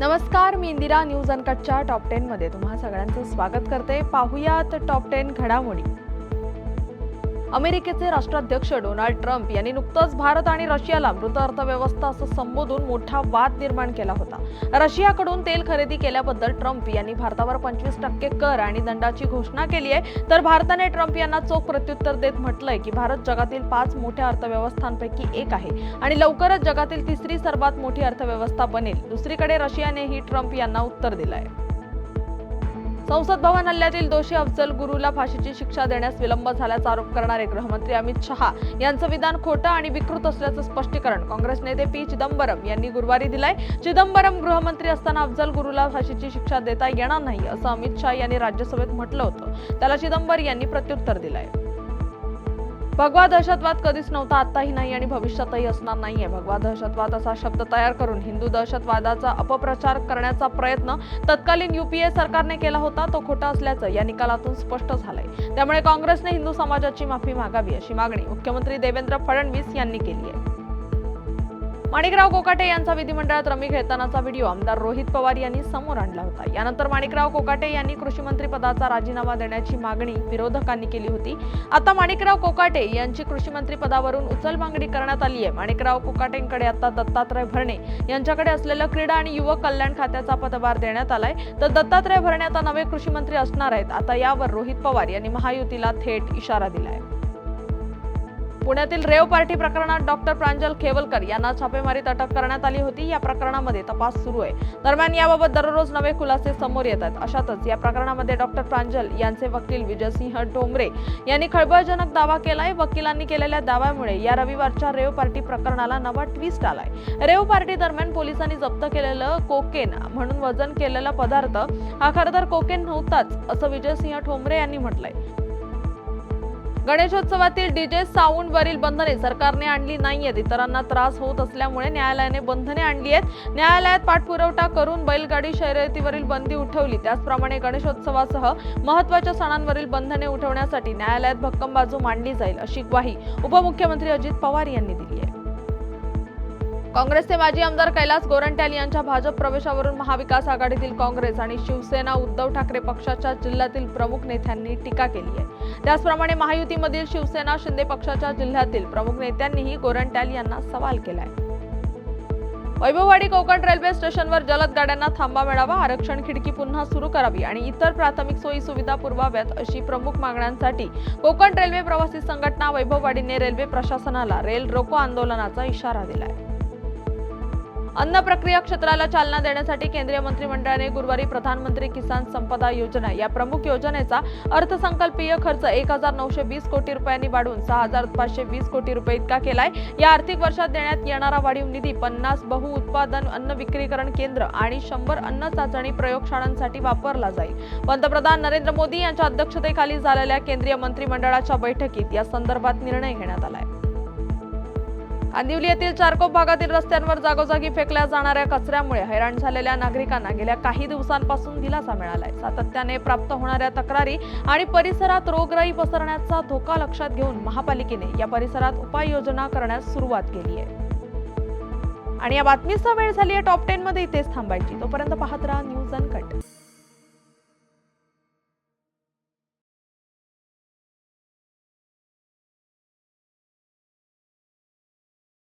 नमस्कार मी इंदिरा न्यूज अनकटच्या टॉप टेनमध्ये. तुम्हा सगळ्यांचं स्वागत करते. पाहुयात टॉप टेन घडामोडी. अमेरिकेचे राष्ट्राध्यक्ष डोनाल्ड ट्रम्प यांनी नुकतंच भारत आणि रशियाला मृत अर्थव्यवस्था असं संबोधून मोठा वाद निर्माण केला होता. रशियाकडून तेल खरेदी केल्याबद्दल ट्रम्प यांनी भारतावर पंचवीस टक्के कर आणि दंडाची घोषणा केली आहे. तर भारताने ट्रम्प यांना चोख प्रत्युत्तर देत म्हटलंय की भारत जगातील पाच मोठ्या अर्थव्यवस्थांपैकी एक आहे आणि लवकरच जगातील तिसरी सर्वात मोठी अर्थव्यवस्था बनेल. दुसरीकडे रशियानेही ट्रम्प यांना उत्तर दिलंय. संसद भवन हल्ल्यातील दोषी अफजल गुरुला फाशीची शिक्षा देण्यास विलंब झाल्याचा आरोप करणारे गृहमंत्री अमित शहा यांचं विधान खोटं आणि विकृत असल्याचं स्पष्टीकरण काँग्रेस नेते पी चिदंबरम यांनी गुरुवारी दिलंय. चिदंबरम गृहमंत्री असताना अफजल गुरुला फाशीची शिक्षा देता येणार नाही असं अमित शहा यांनी राज्यसभेत म्हटलं होतं. त्याला चिदंबर यांनी प्रत्युत्तर दिलंय. भगवा दहशतवाद कधीच नव्हता आताही नाही आणि भविष्यातही असणार नाहीये. भगवा दहशतवाद असा शब्द तयार करून हिंदू दहशतवादाचा अपप्रचार करण्याचा प्रयत्न तत्कालीन युपीए सरकारने केला होता तो खोटा असल्याचं या निकालातून स्पष्ट झालंय. त्यामुळे काँग्रेसने हिंदू समाजाची माफी मागावी अशी मागणी मुख्यमंत्री देवेंद्र फडणवीस यांनी केली आहे. माणिकराव कोकाटे यांचा विधिमंडळात रमी खेळतानाचा व्हिडिओ आमदार रोहित पवार यांनी समोर आणला होता. यानंतर माणिकराव कोकाटे यांनी कृषीमंत्री पदाचा राजीनामा देण्याची मागणी विरोधकांनी केली होती. आता माणिकराव कोकाटे यांची कृषीमंत्री पदावरून उचलबांगडी करण्यात आली आहे. माणिकराव कोकाटेंकडे आता दत्तात्रय भरणे यांच्याकडे असलेलं क्रीडा आणि युवक कल्याण खात्याचा पदभार देण्यात आलाय. तर दत्तात्रय भरणे आता नवे कृषीमंत्री असणार आहेत. आता यावर रोहित पवार यांनी महायुतीला थेट इशारा दिलाय. पुण्यातील रेव पार्टी प्रकरणात डॉक्टर प्रांजल खेवलकर यांना छापेमारीत अटक करण्यात आली होती. या प्रकरणामध्ये तपास सुरू आहे. दरम्यान याबाबत दररोज नवे खुलासे समोर येत आहेत. अशातच या प्रकरणामध्ये डॉक्टर प्रांजल यांचे वकील विजयसिंह डोंगरे यांनी खळबळजनक दावा केलाय. वकिलांनी केलेल्या दाव्यामुळे या रविवारच्या रेव पार्टी प्रकरणाला नवा ट्विस्ट आलाय. रेव पार्टी दरम्यान पोलिसांनी जप्त केलेलं कोकेन म्हणून वजन केलेला पदार्थ हा खरं तर कोकेन नव्हताच असं विजयसिंह ठोंबरे यांनी म्हटलंय. गणेशोत्सवातील डीजे साऊंड वरील बंधने सरकारने आणली नाहीयेत. इतरांना त्रास होत असल्यामुळे न्यायालयाने बंधने आणली आहेत. न्यायालयात पाठपुरवठा करून बैलगाडी शर्यतीवरील बंदी उठवली. त्याचप्रमाणे गणेशोत्सवासह महत्त्वाच्या सणांवरील बंधने उठवण्यासाठी न्यायालयात भक्कम बाजू मांडली जाईल अशी ग्वाही उपमुख्यमंत्री अजित पवार यांनी दिली आहे. काँग्रेसचे माजी आमदार कैलास गोरंट्याल यांच्या भाजप प्रवेशावरून महाविकास आघाडीतील काँग्रेस आणि शिवसेना उद्धव ठाकरे पक्षाच्या जिल्ह्यातील प्रमुख नेत्यांनी टीका केली आहे. त्याचप्रमाणे महायुतीमधील शिवसेना शिंदे पक्षाच्या जिल्ह्यातील प्रमुख नेत्यांनीही गोरंट्याल यांना सवाल केला आहे वैभववाडी कोकण रेल्वे स्टेशनवर जलद गाड्यांना थांबा मिळावा आरक्षण खिडकी पुन्हा सुरू करावी आणि इतर प्राथमिक सोयी सुविधा पुरवाव्यात अशी प्रमुख मागण्यांसाठी कोकण रेल्वे प्रवासी संघटना वैभववाडीने रेल्वे प्रशासनाला रेल रोको आंदोलनाचा इशारा दिलाय. अन्न प्रक्रिया क्षेत्राला चालना देण्यासाठी केंद्रीय मंत्रिमंडळाने गुरुवारी प्रधानमंत्री किसान संपदा योजना या प्रमुख योजनेचा अर्थसंकल्पीय खर्च एक हजार नऊशे वीस कोटी रुपयांनी वाढवून सहा हजार पाचशे वीस कोटी रुपये इतका केलाय. या आर्थिक वर्षात देण्यात येणारा वाढीव निधी पन्नास बहुउत्पादन अन्न विक्रीकरण केंद्र आणि शंभर अन्न चाचणी प्रयोगशाळांसाठी वापरला जाईल. पंतप्रधान नरेंद्र मोदी यांच्या अध्यक्षतेखाली झालेल्या केंद्रीय मंत्रिमंडळाच्या बैठकीत या संदर्भात निर्णय घेण्यात आलाय. कांदिवली येथील चारकोप भागातील रस्त्यांवर जागोजागी फेकल्या जाणाऱ्या कचऱ्यामुळे हैराण झालेल्या नागरिकांना गेल्या काही दिवसांपासून दिलासा मिळालाय. सातत्याने प्राप्त होणाऱ्या तक्रारी आणि परिसरात रोगराई पसरण्याचा धोका लक्षात घेऊन महापालिकेने या परिसरात उपाययोजना करण्यास सुरुवात केली आहे. आणि या बातमीचा वेळ झाली आहे टॉप टेन मध्ये इथेच थांबायची. तोपर्यंत पाहत राहा न्यूज अनकट.